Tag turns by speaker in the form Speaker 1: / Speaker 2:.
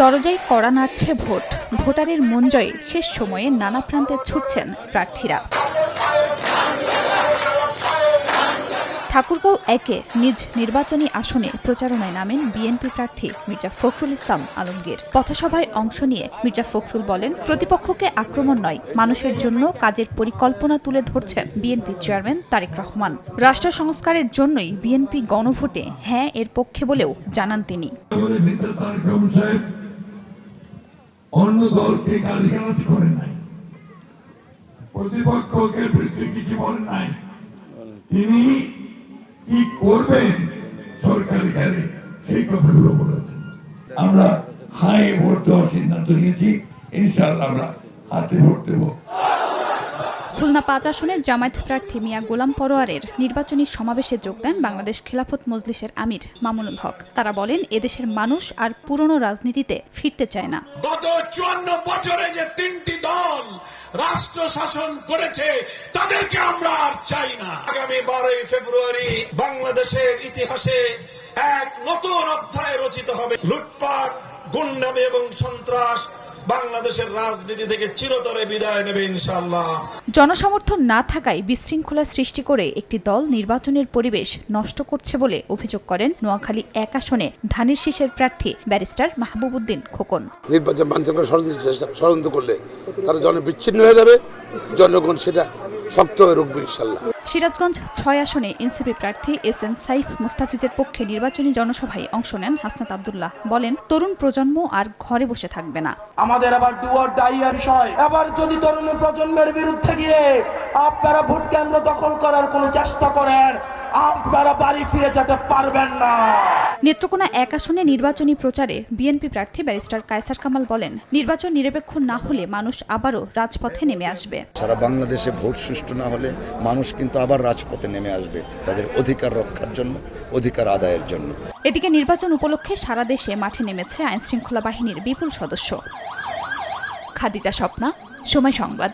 Speaker 1: দরজায় কড়া নাড়ছে ভোট। ভোটারের মন জয়ে শেষ সময়ে নানা প্রান্তে ছুটছেন প্রার্থীরা। ঠাকুরগাঁও একে নিজ নির্বাচনী আসনে প্রচারণায় নামেন বিএনপি প্রার্থী মির্জা ফখরুল ইসলাম আলমগীর। পথসভায় অংশ নিয়ে মির্জা ফখরুল বলেন, প্রতিপক্ষকে আক্রমণ নয়, মানুষের জন্য কাজের পরিকল্পনা তুলে ধরছেন বিএনপি চেয়ারম্যান তারেক রহমান। রাষ্ট্র সংস্কারের জন্যই বিএনপি গণভোটে হ্যাঁ এর পক্ষে বলেও জানান তিনি
Speaker 2: আমাদের নেতা তারেক রহমান সাহেব অন্য দলকে গালিগালাজ করে নাই। প্রতিপক্ষকে বিরুদ্ধে কিছু বলে নাই? তিনি কি করবেন? সরকারি গালে সেই কথাগুলো বলেছেন। আমরা হাই ভোট দেওয়ার সিদ্ধান্ত নিয়েছি। ইনশাল্লাহ আমরা হাতে ভোট দেবো।
Speaker 1: খুলনা পাঁচ আসনে জামায়াত প্রার্থী মিয়া গোলাম পরোয়ারের নির্বাচনী সমাবেশে যোগ দেন বাংলাদেশ খেলাফত মজলিসের আমির মামুনুল হক। তারা বলেন, এদেশের মানুষ আর পুরনো রাজনীতিতে ফিরতে চায় না।
Speaker 3: গত চুয়ান্ন বছরে যে তিনটি দল রাষ্ট্র শাসন করেছে, তাদেরকে আমরা আর চাই না। আগামী বারোই ফেব্রুয়ারি বাংলাদেশের ইতিহাসে এক নতুন অধ্যায় রচিত হবে। লুটপাট, গুন্ডামি এবং সন্ত্রাস বাংলাদেশের রাজনীতি থেকে চিরতরে বিদায় নেবে ইনশাআল্লাহ।
Speaker 1: জনসমর্থন না থাকায় বিশৃঙ্খলা সৃষ্টি করে একটি দল নির্বাচনের পরিবেশ নষ্ট করছে বলে অভিযোগ করেন নোয়াখালী এক আসনে ধানের শীষের প্রার্থী ব্যারিস্টার মাহবুবুদ্দিন খোকন।
Speaker 4: নির্বাচন বাঞ্ছন ষড়যন্ত্র ষড়যন্ত্র করলে তারা জন বিচ্ছিন্ন হয়ে যাবে। জনগণ সেটা শক্ত হয়ে রুখবে ইনশাল্লাহ
Speaker 1: সিরাজগঞ্জ ছয় আসনে এনসিপি প্রার্থী এস এম সাইফ মুস্তাফিজের পক্ষে নির্বাচনী জনসভায় অংশ নেন হাসনাত আবদুল্লাহ। বলেন, তরুণ প্রজন্ম আর ঘরে বসে থাকবে না।
Speaker 5: আমাদের আবার দুয়ার ডাইয়ার বিষয়। এবার যদি তরুণ প্রজন্মের বিরুদ্ধে গিয়ে আপনারা ভোট কেন্দ্র দখল করার কোনো চেষ্টা করেন আপনারা বাড়ি ফিরে যেতে পারবেন না।
Speaker 1: নেত্রকোনা এক আসনে নির্বাচনী প্রচারে বিএনপি প্রার্থী ব্যারিস্টার কায়সার কামাল বলেন নির্বাচন নিরপেক্ষ না হলে মানুষ আবারও রাজপথে নেমে আসবে।
Speaker 6: সারা বাংলাদেশে ভোট সুষ্ঠু না হলে মানুষ কিন্তু আবার রাজপথে নেমে আসবে তাদের অধিকার রক্ষার জন্য অধিকার আদায়ের জন্য।
Speaker 1: এদিকে নির্বাচন উপলক্ষে সারা দেশে মাঠে নেমেছে আইনশৃঙ্খলা বাহিনীর বিপুল সদস্য। খাদিজা স্বপ্না সময় সংবাদ।